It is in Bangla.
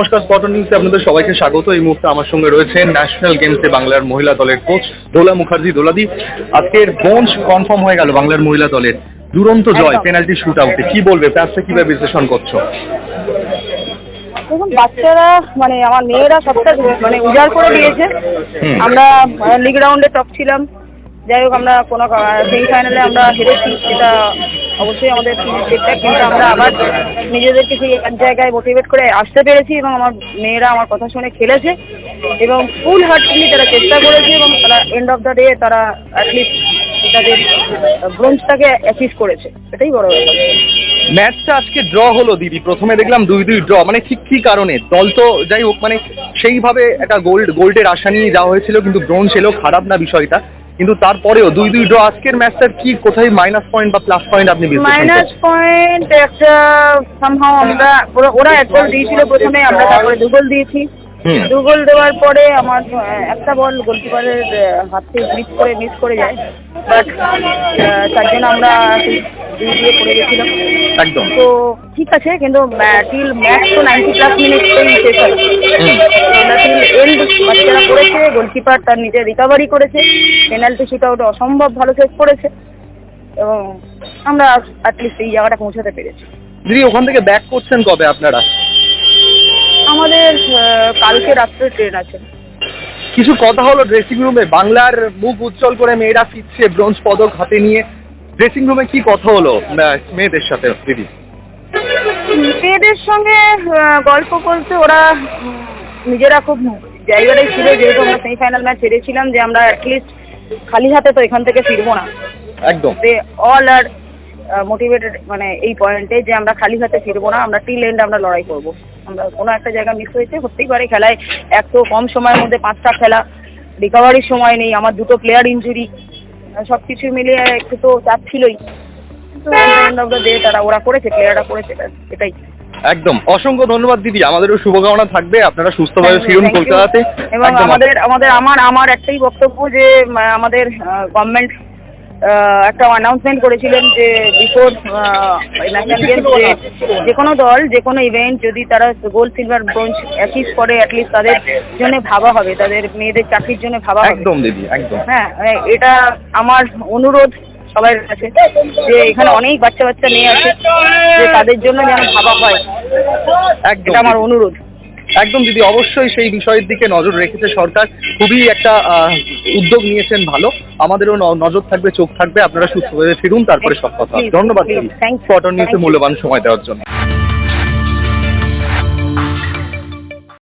নমস্কার স্পটন নিউজে আপনাদের সবাইকে স্বাগত। এই মুহূর্তে আমার সঙ্গে রয়েছে ন্যাশনাল গেমসে বাংলার মহিলা দলের কোচ দোলা মুখার্জি দোলাদি। আজকের বঞ্চ কনফার্ম হয়ে গেল বাংলার মহিলা দলের দুরন্ত জয় পেনাল্টি শুট আউটে কি বলবে? ম্যাচটা কীভাবে বিশ্লেষণ করছ? দেখুন বাচ্চারা মানে আমার মেয়েরা সবটা মানে উজাড় করে দিয়েছে। আমরা লিগ রাউন্ডে টপ ছিলাম। যাই হোক আমরা কোনো সেমিফাইনালে আমরা হেরেছি সেটা অবশ্যই আমাদের ফিডব্যাক কিন্তু আমরা আবার নিজেদেরকে সেই এক জায়গায় মোটিভেট করে আসতে পেরেছি এবং আমার মেয়েরা আমার কথা শুনে খেলেছে এবং ফুল হার্টলি তারা চেষ্টা করেছে এবং তারা এন্ড অফ দ্য ডে তারা অ্যাটলিস্ট তাদের ব্রোঞ্জটাকে অ্যাচিভ করেছে। এটাই বড় ব্যাপার। ম্যাচটা আজকে ড্র হলো দিদি। প্রথমে দেখলাম দুই দুই ড্র মানে ঠিক কি কারণে? দল তো যাই হোক মানে সেইভাবে একটা গোল্ড গোল্ডের আশা নিয়ে যাওয়া হয়েছিল, কিন্তু ব্রোঞ্জ এলো, খারাপ না বিষয়টা। কিন্তু তারপরেও দুই দুই ড্র আজকের ম্যাচটার কি কোথায় মাইনাস পয়েন্ট বা প্লাস পয়েন্ট আপনি বিশ্লেষণ মাইনাস পয়েন্ট একটা সামহাও আমরা ওরা- এক গোল দিয়েছিল প্রথমে আমরা তারপরে দু গোল দিয়েছি। দু গোল দেওয়ার পরে আমার একটা বল গোলকিপারের হাত থেকে মিস করে মিস করে যায়। বাট তার জন্য আমরা দুই দিয়ে পড়ে গেছিলাম। একদম। তো ঠিক আছে কিন্তু টিল ম্যাচ তো নাইনটি প্লাস মিনিটসেই শেষ হয়। করেছে। গোলকিপার তার নিজে রিকভারি করেছে পেনাল্টি শুট আউট অসম্ভব ভালো শেষ করেছে এবং আমরা অ্যাটলিস্ট এই জায়গাটা পৌঁছাতে পেরেছি। দিদি ওখান থেকে ব্যাক করছেন কবে আপনারা? আমাদের কালকে রাত্রে ট্রেন আছে। কিছু কথা হলো ড্রেসিং রুমে বাংলার মুখ উজ্জ্বল করে মেয়েরা ফিরছে ব্রোঞ্জ পদক হাতে নিয়ে। ড্রেসিং রুমে কি কথা হলো মেয়েদের সাথে দিদি? মেয়েদের সঙ্গে গল্প বলতে ওরা নিজেরা খুব জায়গাটাই ছিল যেহেতু আমরা সেমিফাইনাল ম্যাচ হেরেছিলাম যে আমরা অ্যাটলিস্ট খালি হাতে তো এখান থেকে ফিরবো না। একদম। দে অল আর মোটিভেটেড মানে এই পয়েন্টে যে আমরা খালি হাতে ফিরবো না আমরা টিল এন্ড আমরা লড়াই করব। আমরা কোনো একটা জায়গা মিস হয়েছে হতেই পারে খেলায় এত কম সময়ের মধ্যে পাঁচটা খেলা রিকভারির সময় নেই আমার দুটো প্লেয়ার ইঞ্জুরি সব কিছু মিলিয়ে একটু তো চাপ ছিলই। ডে তারা ওরা করেছে প্লেয়াররা করেছে এটাই। একদম। অসংখ্য ধন্যবাদ দিদি আমাদেরও শুভকামনা থাকবে আপনারা সুস্থভাবে ফিরুন কলকাতাতে। এবং আমাদের আমাদের আমার আমার একটাই বক্তব্য যে আমাদের গভর্নমেন্ট একটা অ্যানাউন্সমেন্ট করেছিলেন যে বিফোর ন্যাশনাল গেমস যে যে কোনো দল যে কোনো ইভেন্ট যদি তারা গোল্ড সিলভার ব্রোঞ্জ অ্যাচিভ করে অ্যাটলিস্ট তাদের জন্য ভাবা হবে তাদের মেয়েদের চাকরির জন্য ভাবা হবে। একদম দিদি একদম। হ্যাঁ এটা আমার অনুরোধ সবার কাছে যে এখানে অনেক বাচ্চা বাচ্চা মেয়ে আছে যে তাদের জন্য যেন ভাবা হয়। এটা আমার অনুরোধ। একদম দিদি অবশ্যই সেই বিষয়ের দিকে নজর রেখেছে সরকার। খুবই একটা আহ, উদ্যোগ নিয়েছেন ভালো। আমাদেরও নজর থাকবে চোখ থাকবে। আপনারা সুস্থ হয়ে ফিরুন তারপরে সব কথা। ধন্যবাদ you. নিউজে মূল্যবান সময় দেওয়ার জন্য।